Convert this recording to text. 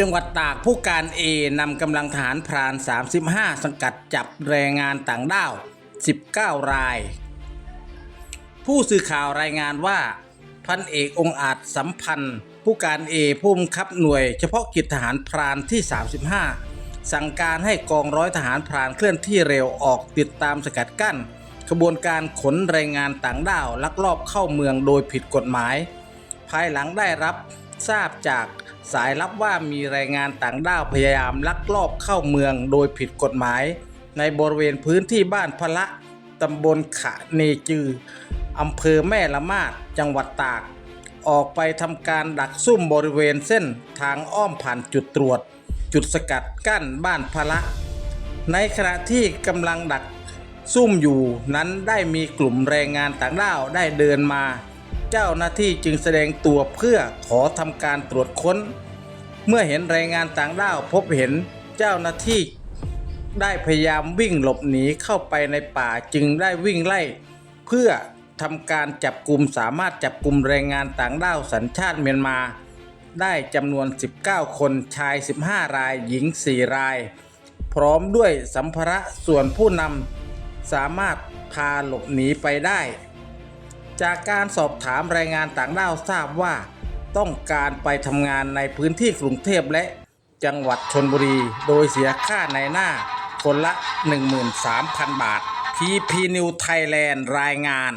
จังหวัดตากผู้การเอนำกำลังทหารพราน 35 สังกัดจับแรงงานต่างด้าว 19 ราย ผู้สื่อข่าวรายงานว่า พันเอกองอาจสัมพันธ์ ผู้การเอผู้บังคับหน่วย เฉพาะกิจทหารพรานที่ 35 สั่งการให้กองร้อยทหารพรานเคลื่อนที่เร็วออกติดตามสกัดกั้นขบวนการขนแรงงานต่างด้าวลักลอบเข้าเมืองโดยผิดกฎหมาย ภายหลังได้รับทราบจาก สายลับว่ามีแรงงานต่างด้าวพยายามลักลอบเข้าเมืองโดยผิดกฎหมาย ในบริเวณพื้นที่บ้านพละตำบลขะเนจืออำเภอแม่ละมาดจังหวัดตาก ออกไปทำการดักซุ่มบริเวณเส้นทางอ้อมผ่านจุดตรวจ จุดสกัดกั้นบ้านพละ ในขณะที่กำลังดักซุ่มอยู่นั้นได้มีกลุ่มแรงงานต่างด้าวได้เดินมา เจ้าหน้าที่จึงแสดงตัวเพื่อขอทำการตรวจค้น เมื่อเห็นแรงงานต่างด้าวพบเห็นเจ้าหน้าที่ ได้พยายามวิ่งหลบหนีเข้าไปในป่าจึงได้วิ่งไล่ เพื่อทำการจับกลุ่มสามารถจับกลุ่มแรงงานต่างด้าวสัญชาติเมียนมา ได้จำนวน 19 คนชาย 15 ราย หญิง 4 ราย พร้อมด้วยสัมภาระส่วนผู้นำสามารถพาหลบหนีไปได้ จากการสอบถามแรงงานต่างด้าวทราบว่า ต้องการไปทำงานในพื้นที่กรุงเทพและจังหวัดชนบุรี โดยเสียค่าในหน้าคนละ 13,000 บาท PP New Thailand รายงาน